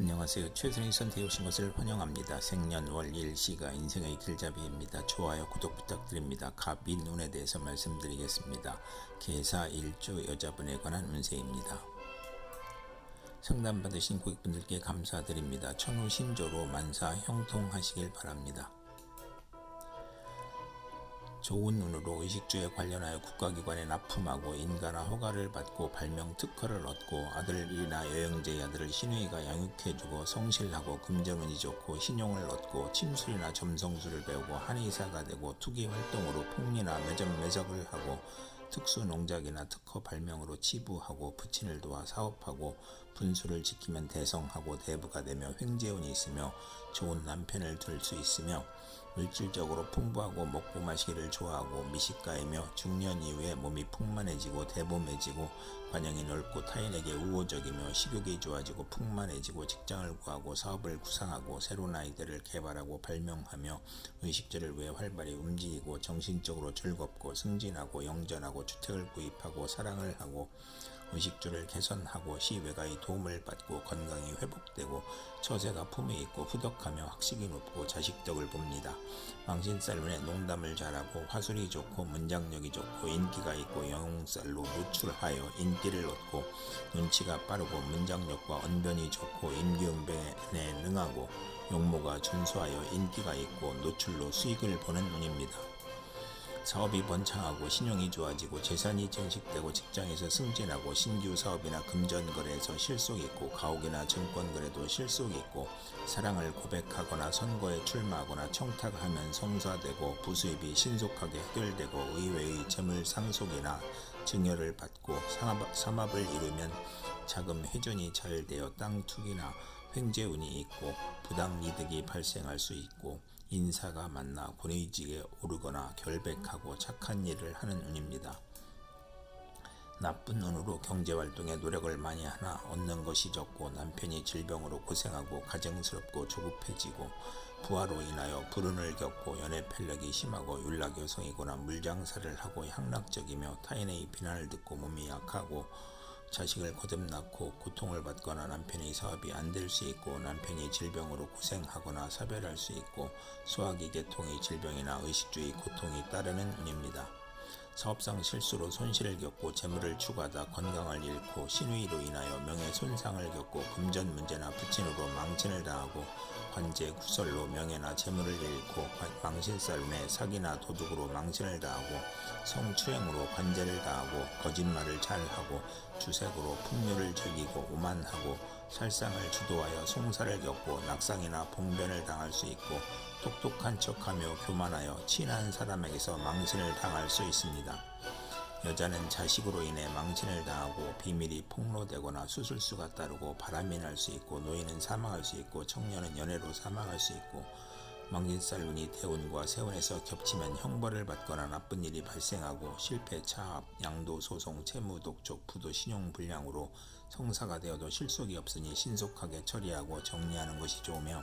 안녕하세요. 최선의 선택해 오신 것을 환영합니다. 생년월 일시가 인생의 길잡이입니다. 좋아요, 구독 부탁드립니다. 갑이 눈에 대해서 말씀드리겠습니다. 개사 일주 여자분에 관한 운세입니다. 상담 받으신 고객분들께 감사드립니다. 천우 신조로 만사 형통하시길 바랍니다. 좋은 눈으로 의식주에 관련하여 국가기관에 납품하고 인가나 허가를 받고 발명 특허를 얻고 아들이나 여영제의 아들을 신우이가 양육해주고 성실하고 금전운이 좋고 신용을 얻고 침술이나 점성술을 배우고 한의사가 되고 투기 활동으로 폭리나 매점 매석을 하고 특수 농작이나 특허 발명으로 치부하고 부친을 도와 사업하고 분수를 지키면 대성하고 대부가 되며 횡재운이 있으며 좋은 남편을 둘수 있으며 물질적으로 풍부하고 먹고 마시기를 좋아하고 미식가이며 중년 이후에 몸이 풍만해지고 대범해지고 관영이 넓고 타인에게 우호적이며 식욕이 좋아지고 풍만해지고 직장을 구하고 사업을 구상하고 새로운 아이들을 개발하고 발명하며 의식주를 위해 활발히 움직이고 정신적으로 즐겁고 승진하고 영전하고 주택을 구입하고 사랑을 하고 의식주를 개선하고 시외가의 도움을 받고 건강이 회복되고 처세가 품에 있고 후덕하며 학식이 높고 자식덕을 봅니다. 망신살문에 농담을 잘하고 화술이 좋고 문장력이 좋고 인기가 있고 영웅살로 노출하여 인기를 얻고 눈치가 빠르고 문장력과 언변이 좋고 임기응변에 능하고 용모가 준수하여 인기가 있고 노출로 수익을 보는 운입니다. 사업이 번창하고 신용이 좋아지고 재산이 증식되고 직장에서 승진하고 신규 사업이나 금전거래에서 실속이 있고 가옥이나 증권거래도 실속이 있고 사랑을 고백하거나 선거에 출마하거나 청탁하면 성사되고 부수입이 신속하게 해결되고 의외의 재물 상속이나 증여를 받고 삼합, 삼합을 이루면 자금 회전이 잘 되어 땅 투기나 횡재운이 있고 부당 이득이 발생할 수 있고 인사가 만나 권위직에 오르거나 결백하고 착한 일을 하는 운입니다. 나쁜 운으로 경제활동에 노력을 많이 하나 얻는 것이 적고 남편이 질병으로 고생하고 가정스럽고 조급해지고 부하로 인하여 불운을 겪고 연애 편력이 심하고 윤락여성이거나 물장사를 하고 향락적이며 타인의 비난을 듣고 몸이 약하고 자식을 거듭낳고 고통을 받거나 남편의 사업이 안 될 수 있고 남편이 질병으로 고생하거나 사별할 수 있고 소화기 계통의 질병이나 의식주의 고통이 따르는 운입니다. 사업상 실수로 손실을 겪고 재물을 추구하다 건강을 잃고 신위로 인하여 명예 손상을 겪고 금전 문제나 부친으로 망신을 당하고 관제 구설로 명예나 재물을 잃고 망신살운에 사기나 도둑으로 망신을 당하고 성추행으로 관제를 당하고 거짓말을 잘하고 주색으로 풍류를 즐기고 오만하고 살상을 주도하여 송사를 겪고 낙상이나 봉변을 당할 수 있고 똑똑한 척하며 교만하여 친한 사람에게서 망신을 당할 수 있습니다. 여자는 자식으로 인해 망신을 당하고 비밀이 폭로되거나 수술수가 따르고 바람이 날 수 있고 노인은 사망할 수 있고 청년은 연애로 사망할 수 있고 망진살 운이 대운과 세운에서 겹치면 형벌을 받거나 나쁜 일이 발생하고 실패, 차압, 양도, 소송, 채무, 독촉, 부도, 신용 불량으로 성사가 되어도 실속이 없으니 신속하게 처리하고 정리하는 것이 좋으며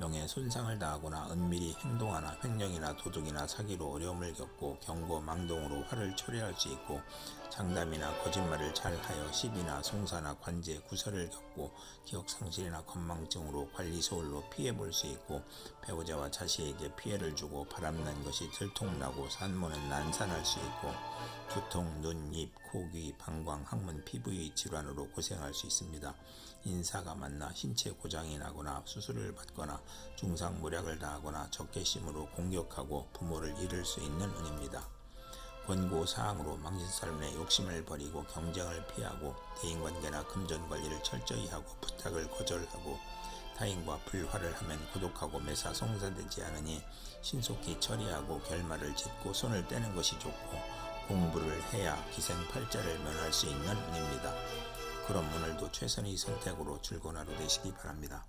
명예 손상을 당하거나 은밀히 행동하나 횡령이나 도둑이나 사기로 어려움을 겪고 경고, 망동으로 화를 초래할 수 있고 장담이나 거짓말을 잘하여 시비나 송사나 관제, 구설을 겪고 기억 상실이나 건망증으로 관리 소홀로 피해 볼 수 있고 배우자와 자식에게 피해를 주고 바람난 것이 들통나고 산모는 난산할 수 있고 두통, 눈, 입, 코, 귀, 방광, 항문, 피부의 질환으로 고생할 수 있습니다. 인사가 만나 신체 고장이 나거나 수술을 받거나 중상모략을 당하거나 적개심으로 공격하고 부모를 잃을 수 있는 운입니다. 권고 사항으로 망신살문에 욕심을 버리고 경쟁을 피하고 대인관계나 금전관리를 철저히 하고 부탁을 거절하고 타인과 불화를 하면 고독하고 매사 성사되지 않으니 신속히 처리하고 결말을 짓고 손을 떼는 것이 좋고 공부를 해야 기생팔자를 면할 수 있는 운입니다. 그럼 오늘도 최선의 선택으로 즐거운 하루 되시기 바랍니다.